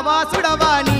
వాసుడవాణి